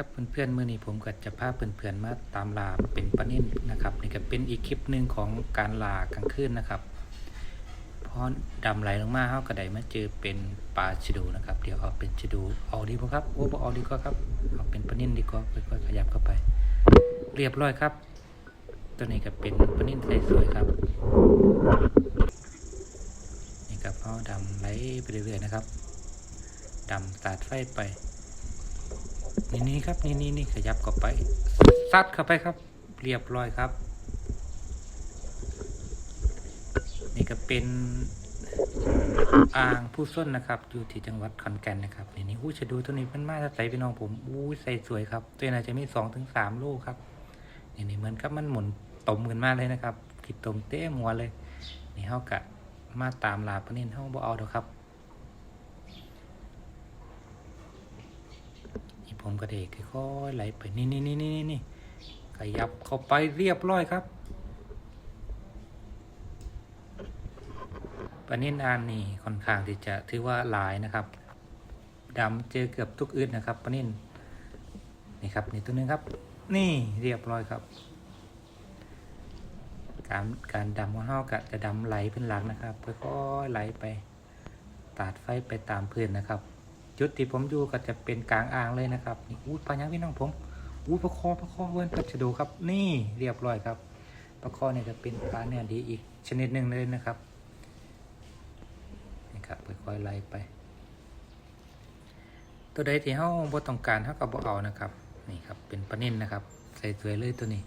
ครับเพื่อนๆเมื่อนี้ผมก็จะพาเพื่อนๆมาตามลาเป็นปลานิ่นนะครับนี่ก็เป็นอีกคลิปหนึ่งของการลากลางคืนนะครับพอดำไหลลงมาเขาก็ได้มาเจอเป็นปลาชะดูนะครับ เดี๋ยวเอาเป็นชะดูเอาดีกว่าครับโอ้บ่เอาดีกว่าครับเอาเป็นปลานิ่นดีกว่าค่อยๆขยับเข้าไป เรียบร้อยครับ ตัวนี้ก็เป็นปลานิ่นสวยๆครับนี่ครับเขาดำไหลไปเรื่อยๆนะครับดำตัดไฟไป นี่นี่ครับนี่นี่นี่ขยับเข้าไปซัดเข้าไปครับ เรียบร้อยครับ นี่ก็เป็นอ่างผู้ส้นนะครับ อยู่ที่จังหวัดขอนแก่นนะครับนี่นี่อู้ชะดูตัวนี้มันมาใส่พี่น้องผมอู้ใส่สวยครับ ตัวนี้อาจะมีสองถึงสามลูกครับนี่นี่เหมือนกับมันหมุนตมกันมากเลยนะครับขีดตมเต้มัวเลย นี่เฮากะมาตามลาปนินเฮาบ่เอาดอครับ นี่ ผมกระเดกค่อยๆไหลไปนี่นี่นี่นี่นี่นี่ขยับเข้าไปเรียบร้อยครับปนินอานนี่ค่อนข้างที่จะถือว่าหลายนะครับดำเจอเกือบทุกอึดนะครับปนินนี่ครับนี่ตัวนึงครับ นี่เรียบร้อยครับ การการดำของเฮากะจะดำไหลเป็นหลักนะครับค่อยๆไหลไปตัดไฟไปตามพื้นนะครับ จุดที่ผมอยู่ก็จะเป็นกลางอ่างเลยนะครับอู้ปลายังพี่น้องผมอู้ปลาคอปลาคอเวิร์นกัชะโดูครับ นี่เรียบร้อยครับปลาคอเนี่ยจะเป็นปลาเนื้อดีอีกชนิดหนึ่งเลยนะครับนี่ครับค่อยๆไล่ไป ตัวใดที่เฮาบ่ต้องการเฮาก็บ่เอานะครับ นี่ครับเป็นปลาเนิ่นนะครับ ใส่สวยเลยตัวนี้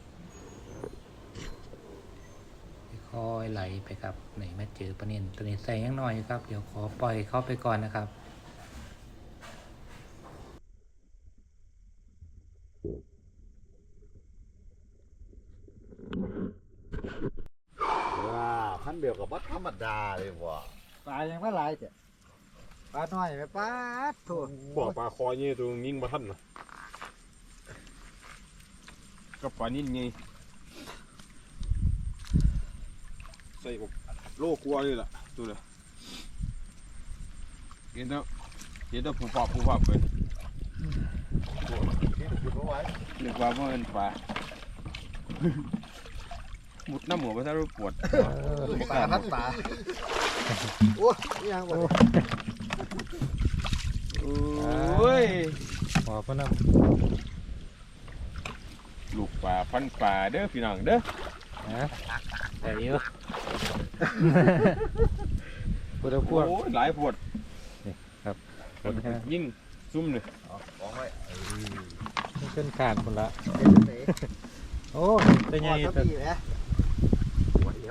ค่อยๆไหลไปครับนี่มาเจอปลาเนิ่นตัวนี้ใส่ยังน้อยครับ เดี๋ยวขอปล่อยเข้าไปก่อนนะครับ ว้าพัน เดียวกับวัดธรรมดาเลยว่ะปลายังว่าหลายจ้ะปลาน้อยไปปลาถูกบอกปลาคอนี่ตัวยิงมาทันนะกับปลานิ่นไงใส่กับโลกลัวนี่แหละตัวเลยเห็นแล้วเห็นแล้วผูฟับผูฟับไปที่ถูกเอาไว้เรียกว่ามันเป็นปลาห มุดน้ำหัวไปซะรู้ปวดปลาทัดปลาโอ้ยยังบ่โอ้ยขอพระนลูกปลาพันปลาเด้อพี่น้องเด้อำนะแต่เยอะพุทธพวกโอ้ยหลายปวดคนแค่ยิ่งซุ่มเลยเอาของไว้ขึ้นขาดคนละเป็นจังได๋โอ้ตัวใหญ่พอตั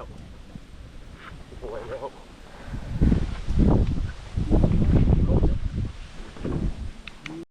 วสัก